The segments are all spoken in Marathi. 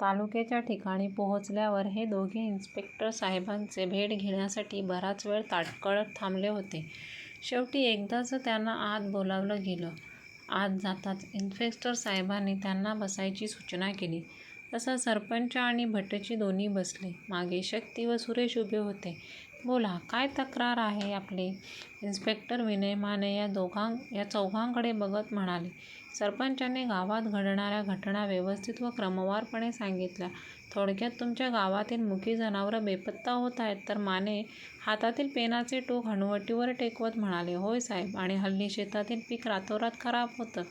तालुक्याच्या ठिकाणी पोहोचल्यावर हे दोघे इन्स्पेक्टर साहेबांचे भेट घेण्यासाठी बराच वेळ ताटकळत थांबले होते. शेवटी एकदाच त्यांना आत बोलावलं गेलं. आत जाताच इन्स्पेक्टर साहेबांनी त्यांना बसायची सूचना केली. तसा सरपंच आणि भटची दोन्ही बसले. मागे शक्ती व सुरेश उभे होते. "बोला, काय तक्रार आहे आपली? " इन्स्पेक्टर विनय माने या चौघांकडे बघत म्हणाले. सरपंचांनी गावात घडणाऱ्या घटना व्यवस्थित व क्रमवारपणे सांगितल्या. "थोडक्यात तुमच्या गावातील मुकी जनावरं बेपत्ता होत आहेत. " तर माने हातातील पेनाचे टोक हनुवटीवर टेकवत म्हणाले. "होय साहेब, आणि हल्ली शेतातील पीक रातोरात खराब होतं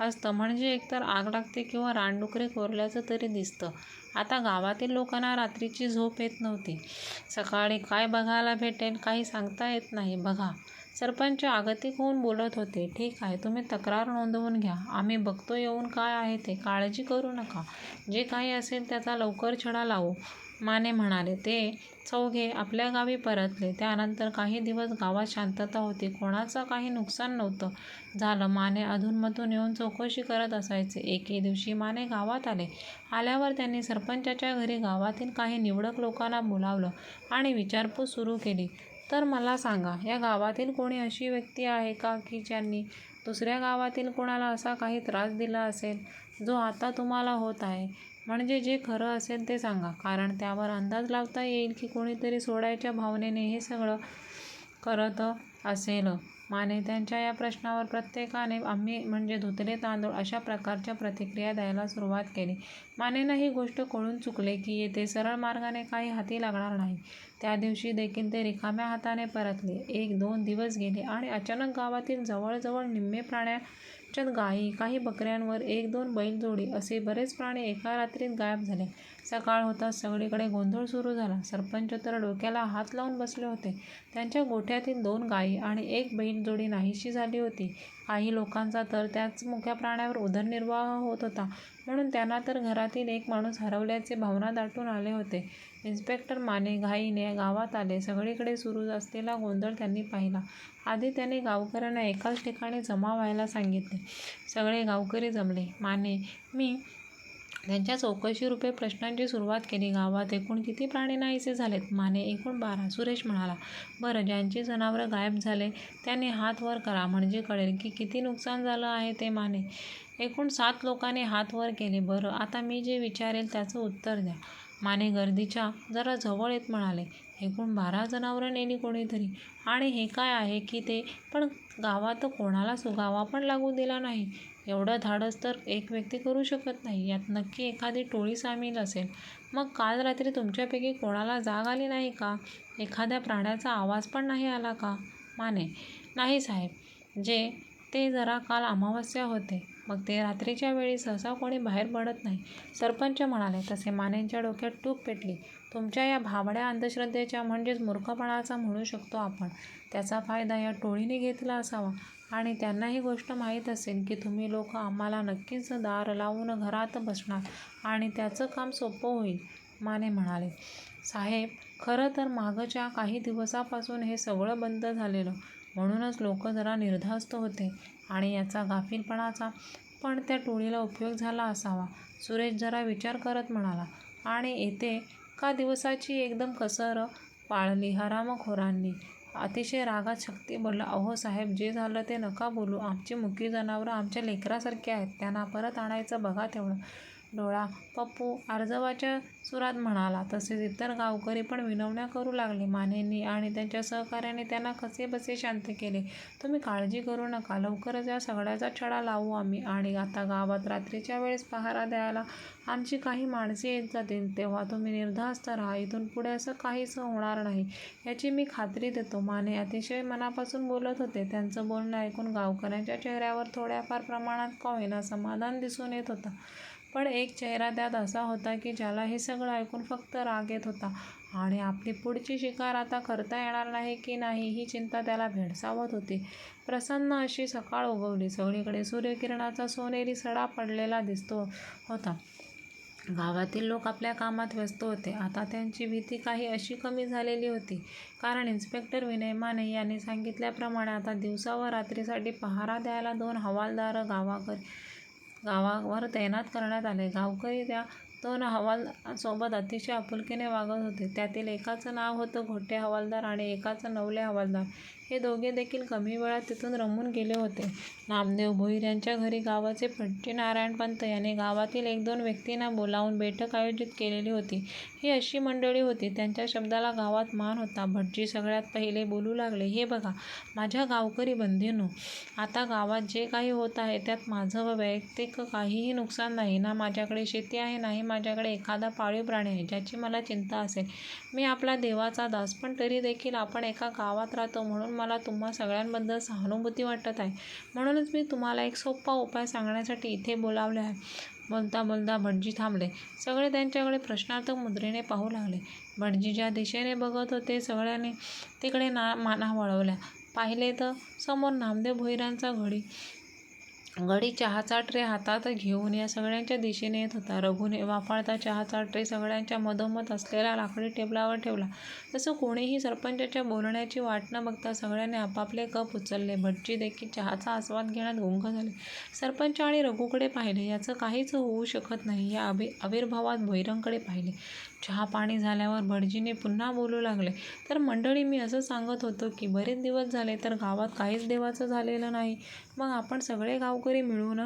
असतं. म्हणजे एकतर आग लागते किंवा रानडुकरे कोरल्याचं तरी दिसतं. आता गावातील लोकांना रात्रीची झोप येत नव्हती. सकाळी काय बघायला भेटेल काही सांगता येत नाही. बघा. " सरपंच आगतिक होऊन बोलत होते. "ठीक आहे. तुम्ही तक्रार नोंदवून घ्या. आम्ही बघतो येऊन काय आहे ते. काळजी करू नका. जे काही असेल त्याचा लवकर छडा लावू. " माने म्हणाले. ते चौघे आपल्या गावी परतले. त्यानंतर काही दिवस गावात शांतता होती. कोणाचं काही नुकसान नव्हतं झालं. माने अधूनमधून येऊन चौकशी करत असायचे. एके दिवशी माने गावात आले. आल्यावर त्यांनी सरपंचाच्या घरी गावातील काही निवडक लोकांना बोलावलं आणि विचारपूस सुरू केली. "तर मला सांगा, या गावातील कोणी अशी व्यक्ती आहे का की ज्यांनी दुसऱ्या गावातील कोणाला असा काही त्रास दिला असेल, जो आता तुम्हाला होत आहे? म्हणजे जे खरं असेल ते सांगा. कारण त्यावर अंदाज लावता येईल की कोणीतरी सोडायच्या भावनेने हे सगळं करत असेल. " माने या प्रश्नावर प्रत्येकाने आम्ही म्हणजे धुतले तांदूळ अशा प्रकारच्या प्रतिक्रिया द्यायला सुरुवात केली. मानेनं ही गोष्ट कळून चुकले की येथे सरळ मार्गाने काही हाती लागणार नाही. त्या दिवशी देखील ते रिकाम्या हाताने परतले. एक दोन दिवस गेले आणि अचानक गावातील जवळजवळ निम्मे प्राण्याच्यात गायी, काही बकऱ्यांवर एक दोन बैलजोडी असे बरेच प्राणी एका रात्रीत गायब झाले. सकाळ होताच सगळीकडे गोंधळ सुरू झाला. सरपंच तर डोक्याला हात लावून बसले होते. त्यांच्या गोठ्यातील दोन गायी आणि एक बैलजोडी नाहीशी झाली होती. काही लोकांचा तर त्याच मुक्या प्राण्यावर उदरनिर्वाह होत होता म्हणून त्यांना तर घरातील एक माणूस हरवल्याचे भावना दाटून आले होते. इन्स्पेक्टर माने घाईने गावात आले. सगळीकडे सुरू असलेला गोंधळ त्यांनी पाहिला. आधी त्यांनी गावकऱ्यांना एकाच ठिकाणी जमा व्हायला सांगितले. सगळे गावकरी जमले. माने, मी त्यांच्या चौकशी चौकशीरूपी प्रश्नांची सुरुवात केली. "गावात एकूण किती प्राणी नाहीसे झालेत? " माने, एकूण बारा. सुरेश म्हणाला. "बरं, ज्यांची जनावरं गायब झाले त्यांनी हात वर करा म्हणजे कळेल की किती नुकसान झालं आहे ते. माने, एकूण सात लोकांनी हात वर केले. "बरं, आता मी जे विचारेल त्याचं उत्तर द्या. माने गर्दीच्या जरा जवळ येत म्हणाले. "एकूण बारा जनावरं नेली कोणीतरी. आणि हे काय आहे की ते पण गावात कोणाला सुगावा पण लागू दिला नाही. एवढं धाडस तर एक व्यक्ती करू शकत नाही. यात नक्की एखादी टोळी सामील असेल. मग काल रात्री तुमच्यापैकी कोणाला जाग आली नाही का? एखाद्या प्राण्याचा आवाज पण नाही आला का? " माने, नाही साहेब. जे ते जरा काल अमावस्या होते मग ते रात्रीच्या वेळी सहसा कोणी बाहेर पडत नाही. सरपंच म्हणाले. तसे मानेंच्या डोक्यात टूप पेटली. तुमच्या या भाबड्या अंधश्रद्धेच्या म्हणजेच मूर्खपणाचा म्हणू शकतो आपण. त्याचा फायदा या टोळीने घेतला असावा. आणि त्यांना ही गोष्ट माहीत असेल की तुम्ही लोक आम्हाला नक्कीच दार लावून घरात बसणार आणि त्याचं काम सोपं होईल. माने म्हणाले. साहेब, खरं तर मागच्या काही दिवसापासून हे सगळं बंद झालेलं. म्हणूनच लोक जरा निर्धास्त होते आणि याचा गाफीलपणाचा पण त्या टोळीला उपयोग झाला असावा. सुरेश जरा विचार करत म्हणाला. आणि येते का दिवसाची एकदम कसर पाळली हरामखोरांनी. अतिशय रागात शक्ती बोलला. "अहो साहेब, जे झालं ते नका बोलू. आमची मुकी जनावरं आमच्या लेकरासारखी आहेत. त्यांना परत आणायचं बघा तेवढं. " डोळा, पप्पू आर्जवाच्या सुरात म्हणाला. तसेच इतर गावकरी पण विनवण्या करू लागले. मानेंनी आणि त्यांच्या सहकाऱ्यांनी त्यांना कसेबसे शांत केले. "तुम्ही काळजी करू नका. लवकरच या सगळ्याचा छडा लावू आम्ही. आणि आता गावात रात्रीच्या वेळेस पहारा द्यायला आमची काही माणसे येत जातील. तेव्हा तुम्ही निर्धास्त राहा. इथून पुढे असं काहीच होणार नाही याची मी खात्री देतो. " माने अतिशय मनापासून बोलत होते. त्यांचं बोलणं ऐकून गावकऱ्यांच्या चेहऱ्यावर थोड्याफार प्रमाणात का होईना समाधान दिसून येत होतं. पण एक चेहरा त्यात असा होता की ज्याला हे सगळं ऐकून फक्त राग येत होता आणि आपली पुढची शिकार आता करता येणार नाही की नाही ही चिंता त्याला भेडसावत होती. प्रसन्न अशी सकाळ उगवली. सगळीकडे सूर्यकिरणाचा सोनेरी सडा पडलेला दिसतो होता. गावातील लोक आपल्या कामात व्यस्त होते. आता त्यांची भीती काही अशी कमी झालेली होती. कारण इन्स्पेक्टर विनय माने यांनी सांगितल्याप्रमाणे आता दिवसा व रात्रीसाठी पहारा द्यायला दोन हवालदार गावावर तैनात करण्यात आले. गावकरी त्या दोन हवालदारांसोबत अतिशय आपुलकीने वागत होते. त्यातील एकाचं नाव होतं घोटे हवालदार आणि एकाचं नवले हवालदार. हे दोघे देखील कमी वेळात तिथून रमून गेले होते. नामदेव भोईर यांच्या घरी गावाचे फटचे नारायण पंत यांनी गावातील एक-दोन व्यक्तींना बोलावून बैठक आयोजित केलेली होती. ही अशी मंडळी होती, त्यांच्या शब्दाला गावात मान होता. भटजी सगळ्यात पहिले बोलू लागले, हे बघा, माझ्या गावकरी बंधूंनो, आता गावात जे काही होत आहे त्यात माझं वैयक्तिक काहीही नुकसान नाही. ना माझ्याकडे शेती आहे, नाही माझ्याकडे एखादा पाळीव प्राणी आहे, ज्याची मला चिंता असेल. मी आपला देवाचा दास, पण तरी देखील आपण एका गावात राहतो म्हणून मला तुम्हा सगळ्यांबद्दल सहानुभूती वाटत आहे. म्हणूनच मी तुम्हाला एक सोपा उपाय सांगण्यासाठी इथे बोलावले आहे. बोलता बोलता भटजी थांबले. सगळे त्यांच्याकडे प्रश्नार्थक मुद्रेने पाहू लागले. भटजी ज्या दिशेने बघत होते, सगळ्यांनी तिकडे ना माना वळवल्या. पाहिले तर समोर नामदेव भोईरांचा घडी गडी चहाचा ट्रे हातात घेऊन या सगळ्यांच्या दिशेने येत होता. रघूने वाफाळता चहाचा ट्रे सगळ्यांच्या मधोमध असलेल्या लाकडी टेबलावर ठेवला. तसं कोणीही सरपंचाच्या बोलण्याची वाट न बघता सगळ्यांनी आपापले कप उचलले. भटजी देखील चहाचा आस्वाद घेण्यात गुंग झाले. सरपंच आणि रघूकडे पाहिले. याचं काहीच होऊ शकत नाही या आविर्भावात भैरंगकडे पाहिले. चहा-पाणी झाल्यावर भटजीने पुन्हा बोलू लागले, तर मंडळी, मी असं सांगत होतो की बरेच दिवस झाले तर गावात काहीच देवाचं झालेलं नाही. मग आपण सगळे गावकरी मिळून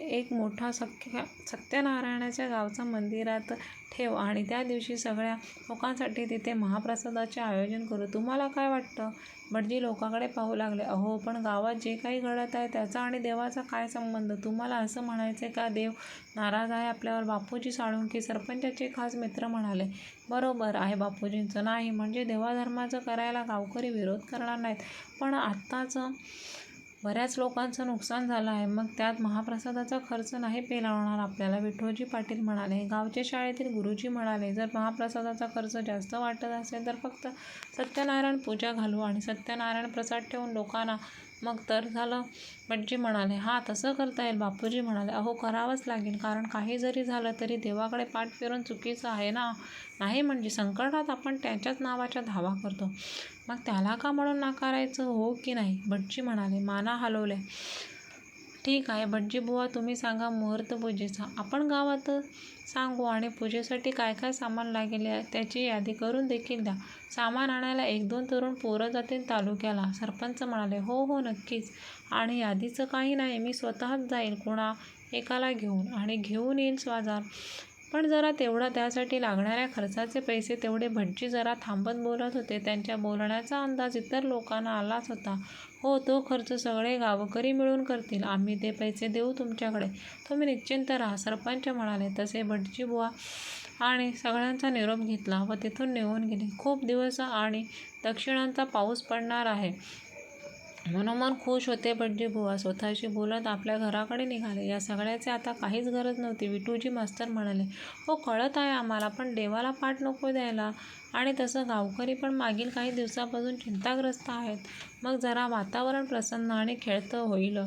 एक मोठा सत्यनारायणाच्या गावचा मंदिरात ठेव आणि त्या दिवशी सगळ्या लोकांसाठी तिथे महाप्रसादाचे आयोजन करू. तुम्हाला काय वाटतं? भटजी लोकांकडे पाहू लागले. अहो, पण गावात जे काही घडत आहे त्याचा आणि देवाचा काय संबंध? तुम्हाला असं म्हणायचंय का देव नाराज आहे आपल्यावर? बापूजी साळुंखे, सरपंचाचे खास मित्र म्हणाले. बरोबर आहे बापूजींचं. नाही म्हणजे देवाधर्माचं करायला गावकरी विरोध करणार नाहीत, पण आत्ताचं बऱ्याच लोकांचं नुकसान झालं आहे. मग त्यात महाप्रसादाचा खर्च नाही पेलावणार आपल्याला, विठोजी पाटील म्हणाले. गावचे शाळेतील गुरुजी म्हणाले, जर महाप्रसादाचा खर्च जास्त वाटत असेल तर फक्त सत्यनारायण पूजा घालू आणि सत्यनारायण प्रसाद ठेवून लोकांना मग तर झालं. भटजी म्हणाले, हां, तसं करता येईल. बापूजी म्हणाले, अहो, करावंच लागेल, कारण काही जरी झालं तरी देवाकडे पाठ फिरून चुकीचं आहे ना? नाही म्हणजे संकटात आपण त्याच्याच नावाच्या धावा करतो, मग त्याला का म्हणून नाकारायचं, हो की नाही? भटजी म्हणाले. माना हलवले ठीक आहे भटजी बुवा तुम्ही सांगा मुहूर्त पूजेचा. आपण गावात सांगू आणि पूजेसाठी काय काय सामान लागेल त्याची यादी करून देखील द्या. सामान आणायला एक-दोन तरुण पोरं जातील तालुक्याला. सरपंच म्हणाले, हो हो, नक्कीच. आणि यादीचं काही नाही, मी स्वतःच जाईल कुणा एकाला घेऊन आणि घेऊन येईल बाजार. पण जरा तेवढा त्यासाठी लागणाऱ्या खर्चाचे पैसे तेवढे भटजी जरा थांबत बोलत होते. त्यांच्या बोलण्याचा अंदाज इतर लोकांना आलाच होता. हो, तो खर्च सगळे गावकरी मिळून करतील. आम्ही ते पैसे देऊ तुमच्याकडे. तुम्ही निश्चिंत राहा, सरपंच म्हणाले. तसे भटजीबुवा आणि सगळ्यांचा निरोप घेतला व तिथून निघून गेले. खूप दिवस आणि दक्षिणांचा पाऊस पडणार आहे. मनोमन खुश होते भटजीबुवा. स्वतःशी बोलत आपल्या घराकडे निघाले. या सगळ्याचे आता काहीच गरज नव्हती. विठूजी मास्तर म्हणाले, हो, कळत आहे आम्हाला, पण देवाला पाठ नको द्यायला. आणि तसं गावकरी पण मागील काही दिवसापासून चिंताग्रस्त आहेत. मग जरा वातावरण प्रसन्न आणि खेळतं होईल.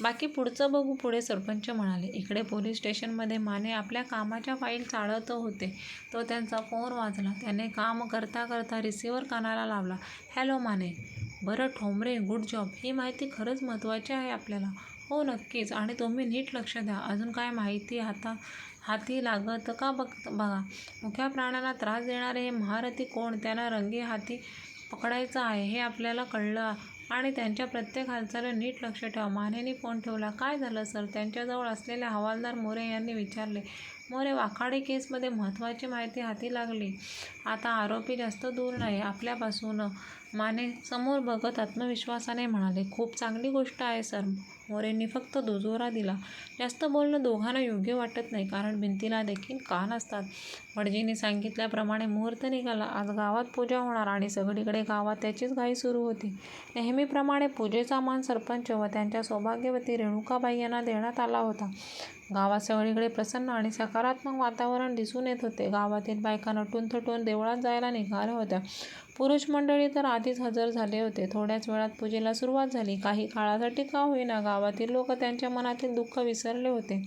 बाकी पुढचं बघू पुढे, सरपंच म्हणाले. इकडे पोलीस स्टेशनमध्ये माने आपल्या कामाच्या फाईल चाळत होते. तो त्यांचा फोन वाजला. त्याने काम करता करता रिसिव्हर कानाला लावला. हॅलो माने. बरं ठोंबरे, गुड जॉब. ही माहिती खरंच महत्त्वाची आहे आपल्याला. हो, नक्कीच. आणि तुम्ही नीट लक्ष द्या. अजून काय माहिती हाता हाती लागत का बघ बघा. मुख्या प्राण्याला त्रास देणारे हे महारथी कोण, त्यांना रंगी हाती पकडायचं आहे हे आपल्याला कळलं आणि त्यांच्या प्रत्येक हालचालीवर नीट लक्ष ठेवा. मानेने फोन ठेवला. काय झालं सर? त्यांच्याजवळ असलेले हवालदार मोरे यांनी विचारले. मोरे, वाखाडी केसमध्ये महत्त्वाची माहिती हाती लागली. आता आरोपी जास्त दूर नाही आपल्यापासून. माने समोर बघत आत्मविश्वासाने म्हणाले. खूप चांगली गोष्ट आहे सर. मोरेंनी फक्त दुजोरा दिला. जास्त बोलणं दोघांना योग्य वाटत नाही, कारण भिंतीला देखील कान असतात. भटजींनी सांगितल्याप्रमाणे मुहूर्त निघाला. आज गावात पूजा होणार आणि सगळीकडे गावात त्याचीच घाई सुरू होती. नेहमीप्रमाणे पूजेचा मान सरपंच व त्यांच्या सौभाग्यवती रेणुकाबाई यांना देण्यात आला होता. गावात सगळीकडे प्रसन्न आणि सकारात्मक वातावरण दिसून येत होते. गावातील बायका नटून-थटून देवळात जायला निघाल्या होत्या. पुरुष मंडळी तर आधीच हजर झाले होते. थोड्याच वेळात पूजेला सुरुवात झाली. काही काळासाठी का होईना गावातील लोक त्यांच्या मनातील दुःख विसरले होते.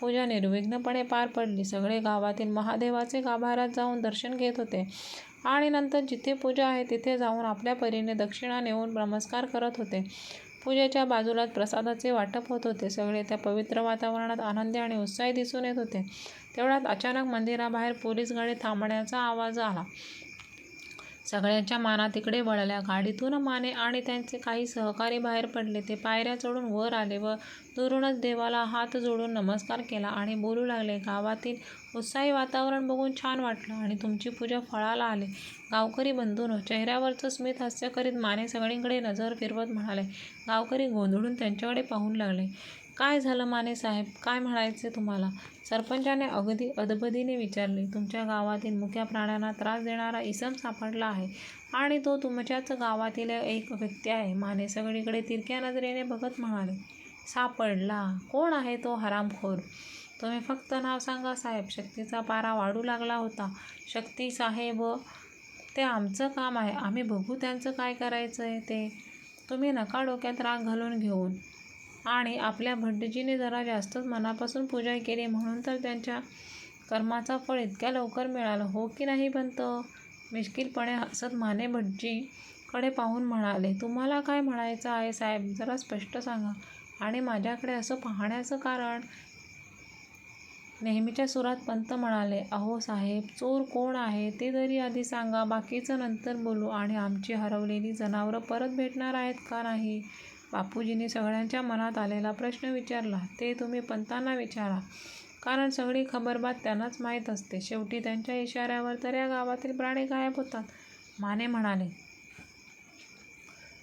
पूजा निर्विघ्नपणे पार पडली. सगळे गावातील महादेवाचे गाभाऱ्यात जाऊन दर्शन घेत होते आणि नंतर जिथे पूजा आहे तिथे जाऊन आपल्या परीने दक्षिणा नेऊन नमस्कार करत होते. पूजेच्या बाजूलाच प्रसादाचे वाटप होत होते. सगळे त्या पवित्र वातावरणात आनंदी आणि उत्साही दिसून येत होते. तेवढ्यात अचानक मंदिराबाहेर पोलीस गाडी थांबण्याचा आवाज आला. सगळ्यांच्या माना तिकडे वळल्या. गाडीतून माने आणि त्यांचे काही सहकारी बाहेर पडले. ते पायऱ्या चढून वर आले व दुरूनच देवाला हात जोडून नमस्कार केला आणि बोलू लागले, गावातील उत्साही वातावरण बघून छान वाटलं आणि तुमची पूजा फळाला आले गावकरी बंधून चेहऱ्यावरचं स्मित हास्य करीत माने सगळींकडे नजर फिरवत म्हणाले. गावकरी गोंधळून त्यांच्याकडे पाहून लागले. काय झालं माने साहेब, काय म्हणायचे तुम्हाला? सरपंचाने अगदी अदबदीने विचारले. तुमच्या गावातील मुख्या प्राण्यांना त्रास देणारा इसम सापडला आहे आणि तो तुमच्याच गावातील एक व्यक्ती आहे. माने सगळीकडे तिरक्या नजरेने बघत म्हणाले. सापडला? कोण आहे तो हरामखोर? तुम्ही फक्त नाव सांगा साहेब. शक्तीचा पारा वाढू लागला होता. शक्ती साहेब, ते आमचं काम आहे. आम्ही बघू त्यांचं काय करायचं आहे ते. तुम्ही नका डोक्यात राग घालून घेऊन आणि आपल्या भटजीने जरा जास्तच मनापासून पूजा केली म्हणून तर त्यांच्या कर्माचा फळ इतक्या लवकर मिळालं, हो की नाही पंत? मिश्किलपणे हसत माने भटजीकडे पाहून म्हणाले. तुम्हाला काय म्हणायचं आहे साहेब, जरा स्पष्ट सांगा. आणि माझ्याकडे असं पाहण्याचं कारण? नेहमीच्या सुरात पंत म्हणाले. अहो साहेब, चोर कोण आहे ते जरी आधी सांगा. बाकीचं नंतर बोलू. आणि आमची हरवलेली जनावरं परत भेटणार आहेत का नाही? बापूजींनी सगळ्यांच्या मनात आलेला प्रश्न विचारला. ते तुम्ही पंतांना विचारा. कारण सगळी खबरबात त्यांनाच माहीत असते. शेवटी त्यांच्या इशाऱ्यावर तर या गावातील प्राणी गायब होतात, माने म्हणाले.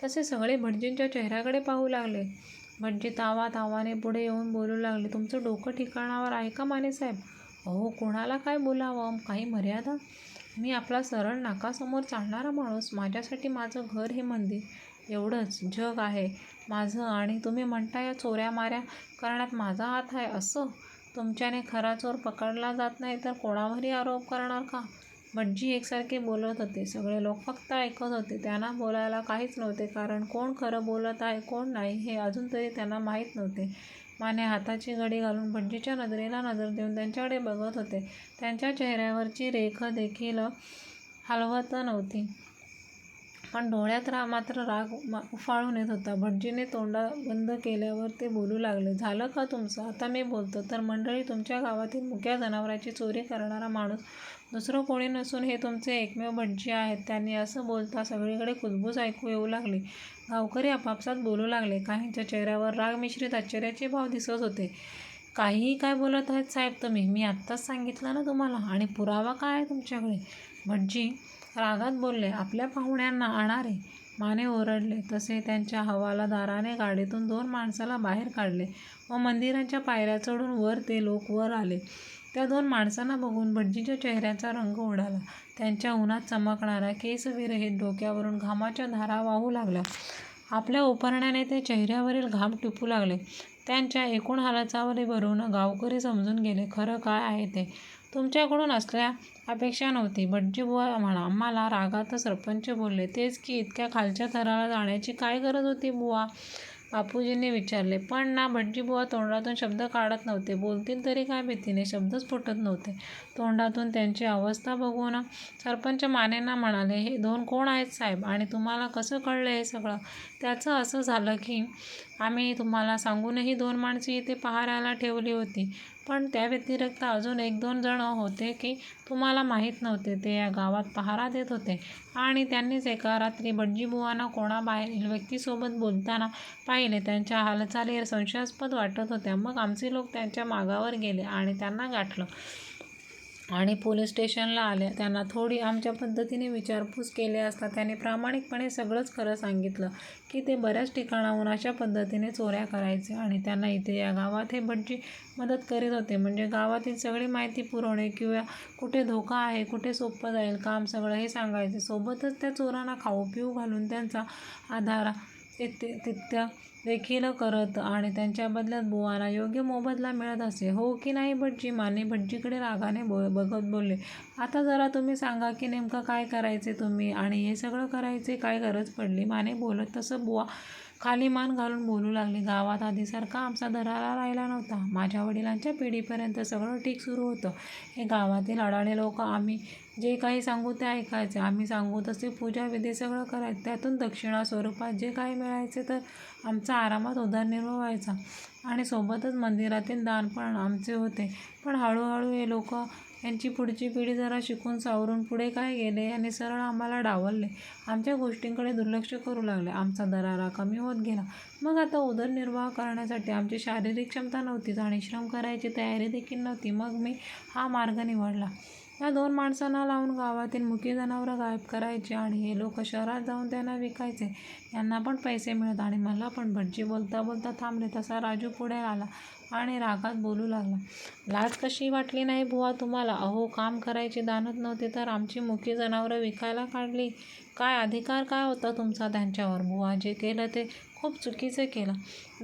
तसे सगळे भटजींच्या चेहऱ्याकडे पाहू लागले. भटजी तावातावाने पुढे येऊन बोलू लागले. तुमचं डोकं ठिकाणावर आहे का मानेसाहेब? अहो, कोणाला काय बोलावं? काही मर्यादा? मी आपला सरळ नाकासमोर चालणारा माणूस. माझ्यासाठी माझं घर हे मंदिर एवढंच जग आहे माझं आणि तुम्ही म्हणता या चोऱ्यामाऱ्या करण्यात माझा हात आहे असं? तुमच्याने खरा चोर पकडला जात नाही तर कोणावरही आरोप करणार का? भटजी एकसारखे बोलत होते. सगळे लोक फक्त ऐकत होते. त्यांना बोलायला काहीच नव्हते कारण कोण खरं बोलत आहे कोण नाही हे अजून तरी त्यांना माहीत नव्हते. माने हाताची घडी घालून भटजीच्या नजरेला नजर देऊन त्यांच्याकडे बघत होते. त्यांच्या चेहऱ्यावरची रेख देखील हलवत नव्हती. पण डोळ्यात रा मात्र राग उफाळून येत होता. भटजीने तोंडा बंद केल्यावर ते बोलू लागले. झालं का तुमचं? आता मी बोलतो. तर मंडळी, तुमच्या गावातील मुक्या जनावराची चोरी करणारा माणूस दुसरं कोणी नसून हे तुमचे एकमेव भटजी आहेत. त्यांनी असं बोलता सगळीकडे कुजबूज ऐकू येऊ लागली. गावकरी आपापसात बोलू लागले. काहींच्या चेहऱ्यावर राग मिश्रित आश्चर्याचे भाव दिसत होते. काहीही काय बोलत आहेत साहेब तुम्ही? मी आत्ताच सांगितलं ना तुम्हाला. आणि पुरावा काय आहे तुमच्याकडे? भटजी रागात बोलले. आपल्या पाहुण्यांना आणारे माने ओरडले. तसे त्यांच्या हवालादाराने गाडीतून दोन माणसाला बाहेर काढले व मंदिराच्या पायऱ्या चढून वर ते लोक वर आले. त्या दोन माणसांना बघून भटजीच्या चेहऱ्याचा रंग उडाला. त्यांच्या उन्हात चमकणाऱ्या केसविरहित डोक्यावरून घामाच्या धारा वाहू लागल्या. आपल्या उपरण्याने ते चेहऱ्यावरील घाम टिपू लागले. त्यांच्या एकूण हालचालींवरून गावकरी समजून गेले खरं काय आहे ते. तुमच्याकडून असल्या अपेक्षा नव्हती. भटजीबुवा म्हणा. आम्हाला रागातच सरपंच बोलले. तेच की, इतक्या खालच्या थराला जाण्याची काय गरज होती बुवा? बापूजींनी विचारले. पण ना भटजीबुवा तोंडातून शब्द काढत नव्हते. बोलतील तरी काय भीतीने? शब्दच फुटत नव्हते तोंडातून. त्यांची अवस्था बघून सरपंच मानेंना म्हणाले. हे दोन कोण आहेत साहेब? आणि तुम्हाला कसं कळलं हे सगळं? त्याचं असं झालं की, आम्ही तुम्हाला सांगूनही दोन माणसे इथे पहाऱ्याला ठेवली होती. पण त्या व्यतिरिक्त अजून एक दोन जण होते की तुम्हाला माहीत नव्हते. ते या गावात पहारा देत होते आणि त्यांनीच एका रात्री भटजीबुवांना कोणाबाहेरील व्यक्तीसोबत बोलताना पाहिले. त्यांच्या हालचाली संशयास्पद वाटत होत्या. मग आमचे लोक त्यांच्या मागावर गेले आणि त्यांना गाठलं आणि पोलीस स्टेशनला आल्या त्यांना थोडी आमच्या पद्धतीने विचारपूस केले असता त्याने प्रामाणिकपणे सगळंच खरं सांगितलं की ते बऱ्याच ठिकाणाहून अशा पद्धतीने चोऱ्या करायचे आणि त्यांना इथे या गावात हे भटजी मदत करीत होते. म्हणजे गावातील सगळी माहिती पुरवणे किंवा कुठे धोका आहे, कुठे सोपं जाईल काम सगळं हे सांगायचे. सोबतच त्या चोरांना खाऊ पिऊ घालून त्यांचा आधार आधारातिथ्य देखील करत आणि त्यांच्या बदल्यात बुवाला योग्य मोबदला मिळत असे, हो की नाही भटजी? माने भटजीकडे रागाने बघत बोलले. आता जरा तुम्ही सांगा की नेमकं काय करायचे तुम्ही आणि हे सगळं करायचे काय गरज पडली? माने बोलत. तसं बुवा खाली मान घालून बोलू लागली गावात आधीसारखा आमचा दरारा राहिला नव्हता माझ्या वडिलांच्या पिढीपर्यंत सगळं ठीक सुरू होतं हे गावातील अडाणी लोक आम्ही जे काही सांगू ते ऐकायचे. आम्ही सांगू तसे पूजा विधी सगळं करायचं. त्यातून दक्षिणा स्वरूपात जे काही मिळायचे तर आमचा आरामात उदरनिर्वाह व्हायचा. आणि सोबतच मंदिरातील दान पण आमचे होते. पण हळूहळू हे लोक यांची पुढची पिढी जरा शिकून सावरून पुढे काय गेले आणि सरळ आम्हाला डावलले. आमच्या गोष्टींकडे दुर्लक्ष करू लागले. आमचा दरारा कमी होत गेला. मग आता उदरनिर्वाह करण्यासाठी आमची शारीरिक क्षमता नव्हतीच आणि श्रम करायची तयारी देखील नव्हती. मग मी हा मार्ग निवडला. या दोन माणसांना लावून गावातील मुकी जनावरं गायब करायची आणि हे लोक शहरात जाऊन त्यांना विकायचे. यांना पण पैसे मिळत आणि मला पण भटजी बोलता बोलता थांबले तसा राजू पुढे आला आणि रागात बोलू लागला. लाज कशी वाटली नाही बुवा तुम्हाला? अहो काम करायची दानत नव्हती तर आमची मुकी जनावरं विकायला काढली. काय अधिकार काय होता तुमचा त्यांच्यावर? बुवा जे केलं ते खूप चुकीचं केलं.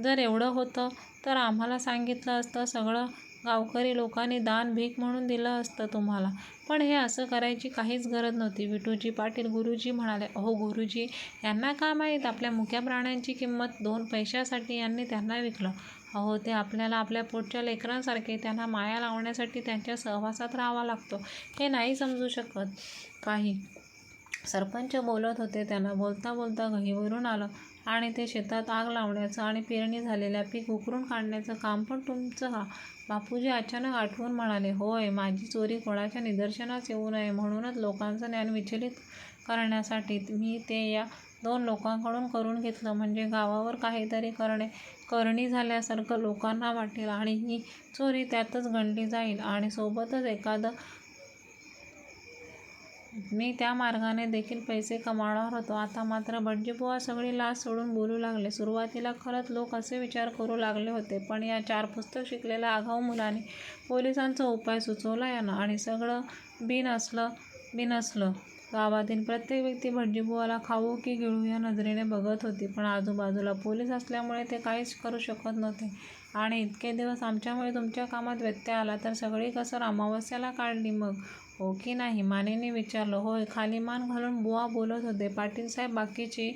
जर एवढं होतं तर आम्हाला सांगितलं असतं सगळं. गावकरी लोकांनी दान भीक म्हणून दिलं असतं तुम्हाला. पण हे असं करायची काहीच गरज नव्हती. विठूजी पाटील गुरुजी म्हणाले अहो गुरुजी यांना का माहीत? आपल्या मुक्या प्राण्यांची किंमत दोन पैशासाठी यांनी त्यांना विकलं. अहो ते आपल्याला आपल्या पोटच्या लेकरांसारखे त्यांना माया लावण्यासाठी त्यांच्या सहवासात राहावा लागतो. हे नाही समजू शकत. काही सरपंच बोलत होते. त्यांना बोलता बोलता घहीवरून आलं. आणि ते शेतात आग लावण्याचं आणि पेरणी झालेल्या पीक उकरून काढण्याचं काम पण तुमचं का बापूजी अचानक आठवून म्हणाले होय माझी चोरी कोणाच्या निदर्शनास येऊ नये म्हणूनच लोकांचं ज्ञान विचलित करण्यासाठी मी ते या दोन लोकांकडून करून घेतलं. म्हणजे गावावर काहीतरी करणे करणी झाल्यासारखं लोकांना वाटेल आणि ही चोरी त्यातच गणली जाईल आणि सोबतच एखादं मी त्या मार्गाने देखील पैसे कमावणार होतो. आता मात्र भटजीबुवा सगळी लाज सोडून बोलू लागले. सुरुवातीला खरंच लोक असे विचार करू लागले होते पण या चार पुस्तक शिकलेल्या आगाऊ मुलाने पोलिसांचा उपाय सुचवला यांना आणि सगळं बिनसलं बिनसलं. गावातील प्रत्येक व्यक्ती भटजीबुवाला खाऊ की गिळू या नजरेने बघत होती पण आजूबाजूला पोलीस असल्यामुळे ते काहीच करू शकत नव्हते. आणि इतके दिवस आमच्यामुळे तुमच्या कामात व्यत्यय आला तर सगळी कसर अमावस्याला काढली मग? हो की नाही? मानेने विचारलं. होय खाली मान घालून बुवा बोलत होते. पाटील साहेब बाकीची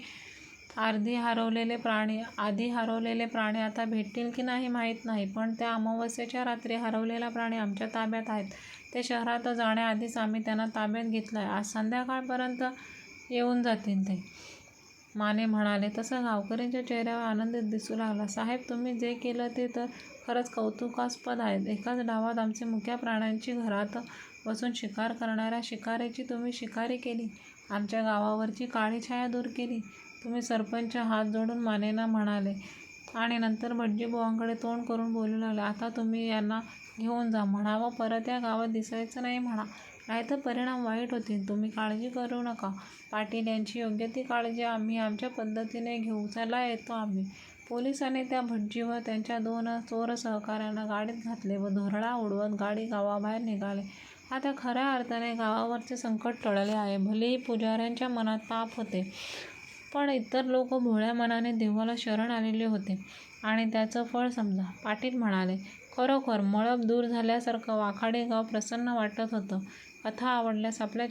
अर्धी हरवलेले प्राणी आधी हरवलेले प्राणी आता भेटतील की नाही माहीत नाही. पण त्या अमावस्येच्या रात्री हरवलेला प्राणी आमच्या ताब्यात आहेत. ते शहरात जाण्याआधीच आम्ही त्यांना ताब्यात घेतलं आहे आज संध्याकाळपर्यंत येऊन जातील ते. माने म्हणाले तसं गावकऱ्यांच्या चेहऱ्यावर आनंद दिसू लागला. साहेब तुम्ही जे केलं ते तर खरंच कौतुकास्पद आहे. एकाच डावात आमचे मुख्या प्राण्यांची घरात बसून शिकार करणाऱ्या शिकारीची तुम्ही शिकारी केली. आमच्या गावावरची काळी छाया दूर केली. तुम्ही सरपंच हात जोडून मानेना म्हणाले. आणि नंतर भटजीबुवांकडे तोंड करून बोलू लागले. आता तुम्ही यांना घेऊन जा. म्हणावं परत या गावात दिसायचं नाही म्हणा. नाहीतर परिणाम वाईट होतील. तुम्ही काळजी करू नका. पाटील यांची योग्य ती काळजी आम्ही आमच्या पद्धतीने घेऊ. चला येतो आम्ही. पोलिसांनी त्या भटजी व त्यांच्या दोन चोर सहकाऱ्यांना गाडीत घातले व धोरळा उडवत गाडी गावाबाहेर निघाले. आता खऱ्या अर्थाने गावावरचे संकट टळले आहे. भलेही पुजाऱ्यांच्या मनात पाप होते पण इतर लोक भोळ्या मनाने देवाला शरण आलेले होते. आणि त्याचं फळ समजा पाटील म्हणाले खरोखर मळब दूर झाल्यासारखं वाखाडे गाव प्रसन्न वाटत होतं. कथा आवडल्यास आपल्या